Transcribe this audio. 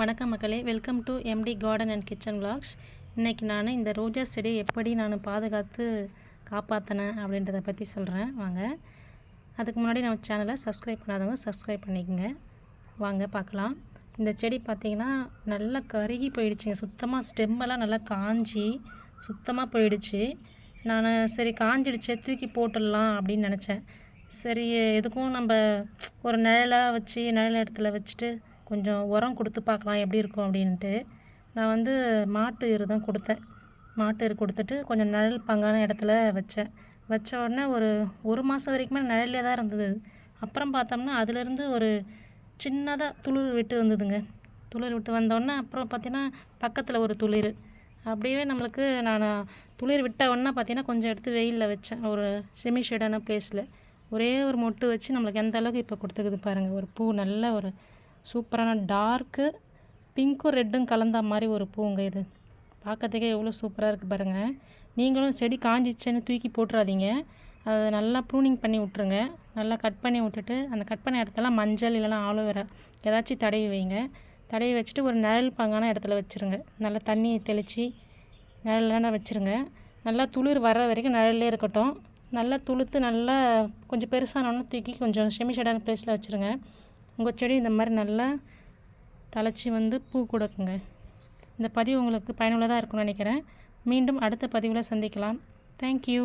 வணக்கம் மக்களே. Welcome to MD garden and kitchen vlogs இன்றைக்கி நான் இந்த ரோஜா செடியை எப்படி நான் பாதுகாத்து காப்பாற்றினேன் அப்படின்றத பற்றி சொல்கிறேன் வாங்க. அதுக்கு முன்னாடி நம்ம சேனலை சப்ஸ்கிரைப் பண்ணாதவங்க சப்ஸ்கிரைப் பண்ணிக்கோங்க. வாங்க பார்க்கலாம். இந்த செடி பார்த்திங்கன்னா நல்லா கருகி போயிடுச்சுங்க. சுத்தமாக ஸ்டெம்மெல்லாம் நல்லா காஞ்சி சுத்தமாக போயிடுச்சு. நான் சரி காஞ்சிடுச்சே தூக்கி போட்டுடலாம் அப்படின்னு நினச்சேன். சரி எதுக்கும் நம்ம ஒரு நிழலாக வச்சு நிழல் இடத்துல வச்சுட்டு கொஞ்சம் உரம் கொடுத்து பார்க்கலாம் எப்படி இருக்கும் அப்படின்ட்டு. நான் வந்து மாட்டு இரு தான் கொடுத்தேன். மாட்டு எரு கொடுத்துட்டு கொஞ்சம் நிழல் பங்கான இடத்துல வச்சேன். வச்ச உடனே ஒரு ஒரு மாதம் வரைக்குமே நிழல்லே தான் இருந்தது. அப்புறம் பார்த்தோம்னா அதுலேருந்து ஒரு சின்னதாக துளிர் விட்டு வந்ததுங்க. துளிர் விட்டு வந்தோடனே அப்புறம் பார்த்தீங்கன்னா பக்கத்தில் ஒரு துளிர். அப்படியே நம்மளுக்கு நான் துளிர் விட்ட உடனே பார்த்தீங்கன்னா கொஞ்சம் எடுத்து வெயிலில் வச்சேன். ஒரு செமி ஷேடான பிளேஸில் ஒரே ஒரு மொட்டு வச்சு நம்மளுக்கு எந்த அளவுக்கு இப்போ கொடுத்துக்குது பாருங்கள் ஒரு பூ நல்ல ஒரு சூப்பரான டார்க்கு பிங்க்கும் ரெட்டும் கலந்த மாதிரி ஒரு பூங்க இது. பார்க்கறதுக்கே எவ்வளோ சூப்பராக இருக்குது பாருங்கள் நீங்களும் செடி காஞ்சிச்சேன்னு தூக்கி போட்டுறாதீங்க. அதை நல்லா ப்ரூனிங் பண்ணி விட்ருங்க நல்லா கட் பண்ணி விட்டுட்டு அந்த கட் பண்ண இடத்தெல்லாம் மஞ்சள் இல்லைனா ஆலோவேரா ஏதாச்சும் தடவி வைங்க. தடவி வச்சுட்டு ஒரு நிழல் பங்கான இடத்துல வச்சுருங்க. நல்லா தண்ணி தெளித்து நிழலான வச்சுருங்க. நல்லா துளிர் வர வரைக்கும் நிழல்லே இருக்கட்டும். நல்லா துளுத்து நல்லா கொஞ்சம் பெருசானோன்னு தூக்கி கொஞ்சம் செமி ஷேடான வச்சுருங்க. உங்கள் செடி இந்த மாதிரி நல்லா தழைச்சி வந்து பூ கொடுக்குங்க. இந்த பதிவு உங்களுக்கு பயனுள்ளதாக இருக்கும்னு நினைக்கிறேன். மீண்டும் அடுத்த பதிவில் சந்திக்கலாம். தேங்க்யூ